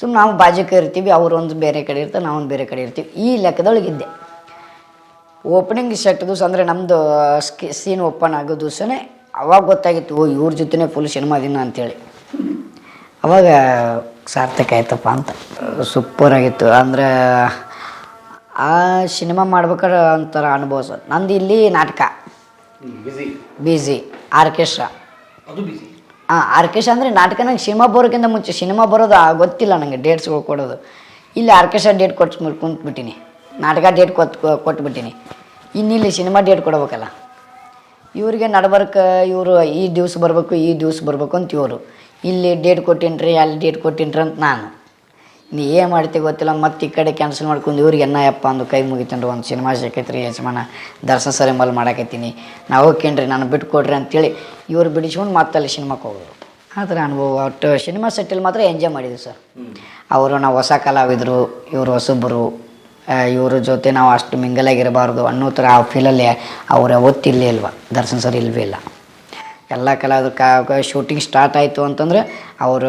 ಸುಮ್ಮನೆ ನಾವು ಬಾಜಕ್ಕೆ ಇರ್ತೀವಿ, ಅವ್ರ ಒಂದು ಬೇರೆ ಕಡೆ ಇರ್ತಾರೆ, ನಾವು ಒಂದು ಬೇರೆ ಕಡೆ ಇರ್ತೀವಿ. ಈ ಲೆಕ್ಕದೊಳಗಿದ್ದೆ ಓಪನಿಂಗ್ ಸೆಟ್ ದಿವಸ ಅಂದರೆ ನಮ್ಮದು ಸ್ಕಿ ಸೀನ್ ಓಪನ್ ಆಗೋ ದಿವಸನೇ ಅವಾಗ ಗೊತ್ತಾಗಿತ್ತು, ಓ, ಇವ್ರ ಜೊತೆನೇ ಫುಲ್ ಸಿನಿಮಾ ದಿನ ಅಂತೇಳಿ. ಅವಾಗ, ಸಾರ್ಥಕ ಆಯ್ತಪ್ಪ ಅಂತ. ಸೂಪರ್ ಆಗಿತ್ತು. ಅಂದರೆ, ಆ ಸಿನಿಮಾ ಮಾಡ್ಬೇಕಾದ್ರೆ ಒಂಥರ ಅನುಭವ ಸರ್. ನಂದು ಇಲ್ಲಿ ನಾಟಕ. ಬಿಸಿ ಆರ್ಕೆಸ್ಟ್ರಾ ಹಾಂ ಆರ್ಕೆಸ್ಟ್ರಾ ಅಂದರೆ ನಾಟಕ ನಂಗೆ ಸಿನಿಮಾ ಬರೋಕ್ಕಿಂತ ಮುಂಚೆ ಸಿನಿಮಾ ಬರೋದು ಆ ಗೊತ್ತಿಲ್ಲ ನನಗೆ ಡೇಟ್ಸ್ಗಳು ಕೊಡೋದು. ಇಲ್ಲಿ ಆರ್ಕೆಸ್ಟ್ರಾ ಡೇಟ್ ಕೊಟ್ಟು ಕುಂತ್ಬಿಟ್ಟಿನಿ. ನಾಟಕ ಡೇಟ್ ಕೊಟ್ಟು ಕೊಟ್ಬಿಟ್ಟಿನಿ. ಇನ್ನಿಲ್ಲಿ ಸಿನಿಮಾ ಡೇಟ್ ಕೊಡ್ಬೇಕಲ್ಲ. ಇವ್ರಿಗೆ ನಡ್ಬರ್ಕ ಇವರು ಈ ದಿವ್ಸ ಬರಬೇಕು ಈ ದಿವ್ಸ ಬರಬೇಕು ಅಂತ ಇವರು. ಇಲ್ಲಿ ಡೇಟ್ ಕೊಟ್ಟಿನ್ರಿ ಅಲ್ಲಿ ಡೇಟ್ ಕೊಟ್ಟಿನ್ರಿ ಅಂತ ನಾನು. ನೀ ಏನು ಮಾಡ್ತಿ ಗೊತ್ತಿಲ್ಲ, ಮತ್ತೆ ಈ ಕಡೆ ಕ್ಯಾನ್ಸಲ್ ಮಾಡ್ಕೊಂಡು ಇವ್ರಿಗೆ ಎನ್ನಯಪ್ಪ ಅಂದು ಕೈ ಮುಗಿತನ್ರಿ ಒಂದು ಸಿನಿಮಾ ಸಿಕ್ಕೈತ್ರಿ ಯಜಮಾನ. ದರ್ಶನ ಸರಿ ಮಲ್ ಮಾಡಾಕತ್ತೀನಿ. ನಾವು ಹೋಗ್ಕೇನ್ರಿ, ನಾನು ಬಿಟ್ಟು ಕೊಡ್ರಿ ಅಂತೇಳಿ ಇವ್ರು ಬಿಡಿಸ್ಕೊಂಡು ಮತ್ತೆ ಅಲ್ಲಿ ಸಿನಿಮಾಕ್ಕೆ ಹೋಗೋದು. ಆದ್ರೆ ಅನುಭವ ಒಟ್ಟು ಸಿನಿಮಾ ಸೆಟ್ಟಲ್ಲಿ ಮಾತ್ರ ಎಂಜಾಯ್ ಮಾಡಿದ್ವಿ ಸರ್ ಅವರು ನಾವು ಹೊಸ ಕಲಾವಿದರು, ಇವರು ಹೊಸಬರು ಇವ್ರ ಜೊತೆ ನಾವು ಅಷ್ಟು ಮಿಂಗಲಾಗಿರಬಾರ್ದು ಅನ್ನೋ ಥರ ಆ ಫೀಲಲ್ಲಿ ಅವರ ಒತ್ತಿಲ್ಲೇ ಇಲ್ವಾ? ದರ್ಶನ್ ಸರ್ ಇಲ್ವೇ ಇಲ್ಲ. ಎಲ್ಲ ಕಲಾವಿದ್ರು ಕಾ ಶೂಟಿಂಗ್ ಸ್ಟಾರ್ಟ್ ಆಯಿತು ಅಂತಂದ್ರೆ ಅವರು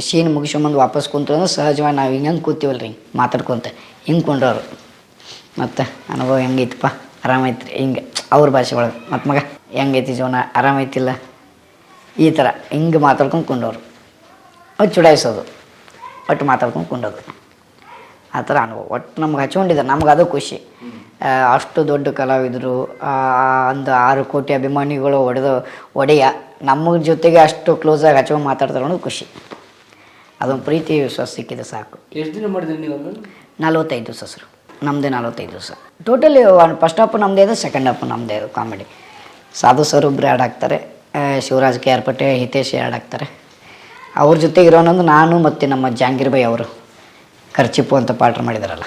ಸೀನ್ ಮುಗಿಸ್ಕೊಂಬಂದು ವಾಪಸ್ ಕುಂತು ಅಂದ್ರೆ ಸಹಜವಾಗಿ ನಾವು ಹಿಂಗೆ ಕೂತೀವಲ್ಲ ರೀ ಮಾತಾಡ್ಕೊಂತ. ಹಿಂಗೆ ಕೊಂಡವ್ರು ಮತ್ತು ಅನುಭವ ಹೆಂಗೈತಪ್ಪ? ರೀ ಹಿಂಗೆ ಅವ್ರ ಭಾಷೆ ಒಳಗೆ. ಮತ್ತು ಮಗ, ಹೆಂಗೈತಿ ಜೀವನ? ಆರಾಮೈತಿಲ್ಲ ಈ ಥರ ಹಿಂಗೆ ಮಾತಾಡ್ಕೊಂಡು ಕೊಂಡವರು. ಅದು ಚುಡಾಯಿಸೋದು. ಒಟ್ಟು ಮಾತಾಡ್ಕೊಂಡು ಕೊಂಡೋದು. ಆ ಥರ ಅನುಭವ. ಒಟ್ಟು ನಮ್ಗೆ ಹಚ್ಕೊಂಡಿದ್ದಾರೆ ನಮ್ಗೆ ಅದು ಖುಷಿ. ಅಷ್ಟು ದೊಡ್ಡ ಕಲಾವಿದರು ಒಂದು ಆರು ಕೋಟಿ ಅಭಿಮಾನಿಗಳು ಒಡೆದು ಒಡೆಯ ನಮ್ಮ ಜೊತೆಗೆ ಅಷ್ಟು ಕ್ಲೋಸಾಗಿ ಹಚ್ಕೊಂಡು ಮಾತಾಡ್ತಾರೆ ಅನ್ನೋದು ಖುಷಿ. ಅದೊಂದು ಪ್ರೀತಿ ವಿಶ್ವಾಸ ಸಿಕ್ಕಿದೆ ಸಾಕು. ಎಷ್ಟು ದಿನ ಮಾಡಿದ್ರಿ ನೀವು ನಲ್ವತ್ತೈದು ದಿವಸ ಸರ್ ನಮ್ಮದೇ ನಲ್ವತ್ತೈದು ದಿವಸ ಟೋಟಲಿ ಫಸ್ಟ್ ಹಾಫ್ ನಮ್ಮದೇ ಇದೆ ಸೆಕೆಂಡ್ ಹಾಫ್ ನಮ್ಮದೇ ಇದೆ ಕಾಮಿಡಿ ಸಾಧು ಸರ್ ಒಬ್ಬರು ಆ್ಯಡ್ ಆಗ್ತಾರೆ ಶಿವರಾಜ್ ಕೆ ಆರ್ ಪಟ್ಟೆ ಹಿತೇಶ್ ಆ್ಯಡ್ ಆಗ್ತಾರೆ. ಅವ್ರ ಜೊತೆಗೆ ಇರೋನೊಂದು ನಾನು ಮತ್ತು ನಮ್ಮ ಜಾಂಗೀರ್ ಬೈ ಅವರು ಖರ್ಚಿಪ್ಪು ಅಂತ ಪಾಠ ಮಾಡಿದಾರಲ್ಲ.